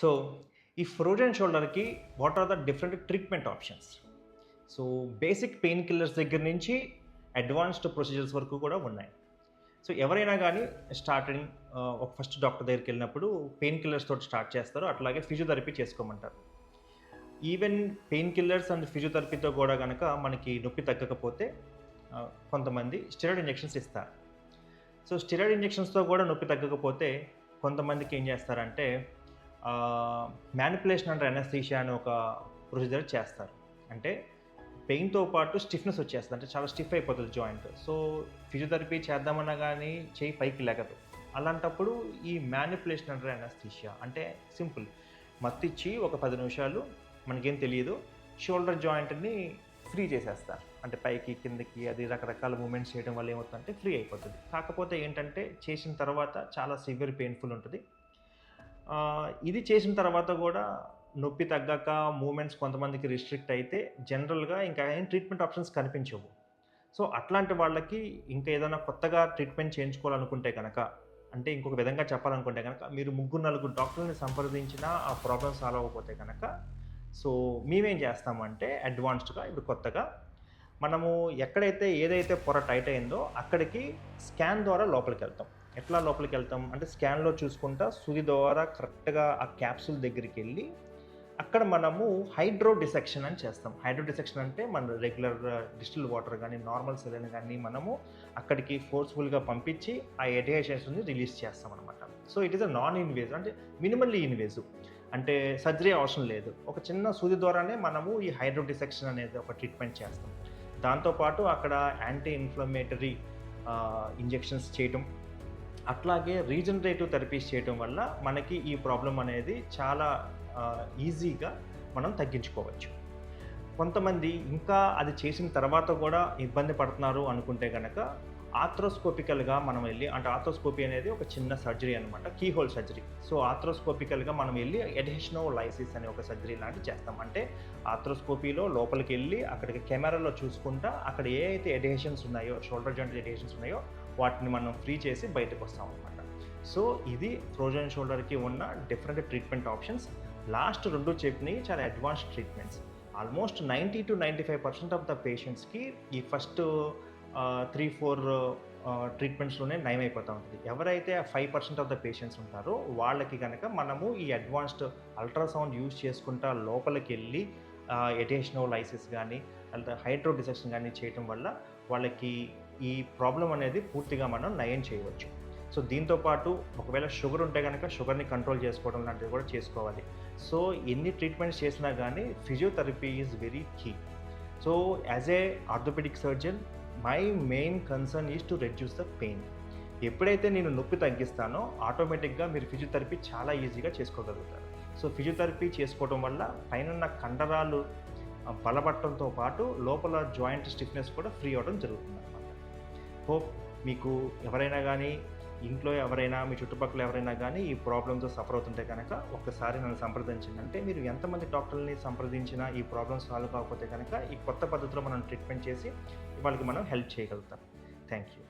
So ఈ frozen షోల్డర్కి what are the different treatment options so basic pain killers దగ్గర నుంచి advanced procedures వరకు కూడా ఉన్నాయి. సో ఎవరైనా కానీ స్టార్టింగ్ ఒక ఫస్ట్ డాక్టర్ దగ్గరికి వెళ్ళినప్పుడు పెయిన్ కిల్లర్స్ తోటి స్టార్ట్ చేస్తారు. అట్లాగే ఫిజియోథెరపీ చేసుకోమంటారు. ఈవెన్ పెయిన్ కిల్లర్స్ అండ్ ఫిజియోథెరపీతో కూడా కనుక మనకి నొప్పి తగ్గకపోతే కొంతమంది స్టెరాయిడ్ ఇంజెక్షన్స్ ఇస్తారు. సో స్టెరాయిడ్ ఇంజెక్షన్స్తో కూడా నొప్పి తగ్గకపోతే కొంతమందికి ఏం చేస్తారంటే మ్యానిపులేషన్ అండ్ ఎనస్థీషియా అని ఒక ప్రొసీజర్ చేస్తారు. అంటే పెయిన్తో పాటు స్టిఫ్నెస్ వచ్చేస్తుంది. అంటే చాలా స్టిఫ్ అయిపోతుంది జాయింట్ సో ఫిజియోథెరపీ చేద్దామన్నా కానీ చేయి పైకి లెగదు. అలాంటప్పుడు ఈ మ్యానిపులేషన్ అంటారు ఎనస్థీషియా అంటే సింపుల్ మత్తిచ్చి ఒక పది నిమిషాలు మనకేం తెలియదు షోల్డర్ జాయింట్ని ఫ్రీ చేసేస్తారు. అంటే పైకి కిందకి అది రకరకాల మూమెంట్స్ చేయడం వల్ల ఏమవుతుందంటే ఫ్రీ అయిపోతుంది. కాకపోతే ఏంటంటే చేసిన తర్వాత చాలా సివియర్ పెయిన్ఫుల్ ఉంటుంది. ఇది చేసిన తర్వాత కూడా నొప్పి తగ్గాక మూమెంట్స్ కొంతమందికి రిస్ట్రిక్ట్ అయితే జనరల్గా ఇంకా ఏం ట్రీట్మెంట్ ఆప్షన్స్ కనిపించవు. సో అట్లాంటి వాళ్ళకి ఇంకా ఏదైనా కొత్తగా ట్రీట్మెంట్ చేయించుకోవాలనుకుంటే కనుక అంటే ఇంకొక విధంగా చెప్పాలనుకుంటే కనుక మీరు ముగ్గురు నలుగురు డాక్టర్ని సంప్రదించినా ఆ ప్రాబ్లం సాల్వ్ అవ్వకపోతే కనుక సో మేమేం చేస్తామంటే అడ్వాన్స్డ్గా ఇప్పుడు కొత్తగా మనము ఎక్కడైతే ఏదైతే పొర టైట్ అయిందో అక్కడికి స్కాన్ ద్వారా లోపలికి వెళ్తాం. ఎట్లా లోపలికి వెళ్తాం? అంటే స్కాన్లో చూసుకుంటా సూది ద్వారా కరెక్ట్గా ఆ క్యాప్సూల్ దగ్గరికి వెళ్ళి అక్కడ మనము హైడ్రో డిసెక్షన్ అని చేస్తాం. హైడ్రో డిసెక్షన్ అంటే మన రెగ్యులర్ డిస్టిల్ వాటర్ కానీ నార్మల్ సెలైన్ కానీ మనము అక్కడికి ఫోర్స్ఫుల్గా పంపించి ఆ ఎడిహేషన్స్ని రిలీజ్ చేస్తాం అనమాట so it is a non invasive అంటే మినిమల్లీ ఇన్వేజివ్ అంటే సర్జరీ అవసరం లేదు. ఒక చిన్న సూది ద్వారానే మనము ఈ హైడ్రో డిసెక్షన్ అనేది ఒక ట్రీట్మెంట్ చేస్తాం. దాంతోపాటు అక్కడ యాంటీ ఇన్ఫ్లమేటరీ ఇంజెక్షన్స్ చేయటం అట్లాగే రీజనరేటివ్ థెరపీస్ చేయటం వల్ల మనకి ఈ ప్రాబ్లం అనేది చాలా ఈజీగా మనం తగ్గించుకోవచ్చు. కొంతమంది ఇంకా అది చేసిన తర్వాత కూడా ఇబ్బంది పడుతున్నారు అనుకుంటే కనుక ఆథ్రోస్కోపికల్గా మనం వెళ్ళి అంటే ఆథ్రోస్కోపీ అనేది ఒక చిన్న సర్జరీ అనమాట కీ హోల్ సర్జరీ. సో ఆథ్రోస్కోపికల్గా మనం వెళ్ళి ఎడిషనో లైసిస్ అనే ఒక సర్జరీ లాంటి చేస్తాం. అంటే ఆథ్రోస్కోపీలో లోపలికి వెళ్ళి అక్కడికి కెమెరాలో చూసుకుంటా అక్కడ ఏ అయితే ఎడిహేషన్స్ ఉన్నాయో షోల్డర్ జాయింట్ ఎడిహేషన్స్ ఉన్నాయో వాటిని మనం ఫ్రీ చేసి బయటకు వస్తాం అనమాట సో ఇది ఫ్రోజన్ షోల్డర్కి ఉన్న డిఫరెంట్ ట్రీట్మెంట్ ఆప్షన్స్ లాస్ట్ రెండు చెప్పినవి చాలా advanced treatments almost ninety to ninety five percent of the పేషెంట్స్కి ఈ ఫస్ట్ త్రీ ఫోర్ ట్రీట్మెంట్స్లోనే నయం అయిపోతూ ఉంటుంది. ఎవరైతే five percent of the patients ఉంటారో వాళ్ళకి కనుక మనము ఈ అడ్వాన్స్డ్ అల్ట్రాసౌండ్ యూజ్ చేసుకుంటా లోపలికి వెళ్ళి ఎటేషనో లైసిస్ కానీ లేదా హైడ్రో డిసెక్షన్ కానీ చేయటం వల్ల వాళ్ళకి ఈ ప్రాబ్లం అనేది పూర్తిగా మనం నయం చేయవచ్చు. సో దీంతో పాటు ఒకవేళ షుగర్ ఉంటే కనుక షుగర్ని కంట్రోల్ చేసుకోవడం లాంటివి కూడా చేసుకోవాలి. సో ఎన్ని ట్రీట్మెంట్స్ చేసినా కానీ physiotherapy is very key so as a orthopaedic surgeon my main concern is to reduce the pain ఎప్పుడైతే నేను నొప్పి తగ్గిస్తానో ఆటోమేటిక్గా మీరు ఫిజియోథెరపీ చాలా ఈజీగా చేసుకోగలుగుతారు. సో ఫిజియోథెరపీ చేసుకోవడం వల్ల పైన కండరాలు బలపడటంతో పాటు లోపల జాయింట్ స్టిఫ్నెస్ కూడా ఫ్రీ అవ్వడం జరుగుతుంది. హోప్ మీకు ఎవరైనా కానీ ఇంట్లో ఎవరైనా మీ చుట్టుపక్కల ఎవరైనా కానీ ఈ ప్రాబ్లమ్తో సఫర్ అవుతుంటే కనుక ఒక్కసారి నన్ను సంప్రదించండి. అంటే మీరు ఎంతమంది డాక్టర్ని సంప్రదించినా ఈ ప్రాబ్లమ్ సాల్వ్ కాకపోతే కనుక ఈ కొత్త పద్ధతిలో మనం ట్రీట్మెంట్ చేసి వాళ్ళకి మనం హెల్ప్ చేయగలుగుతాం. Thank you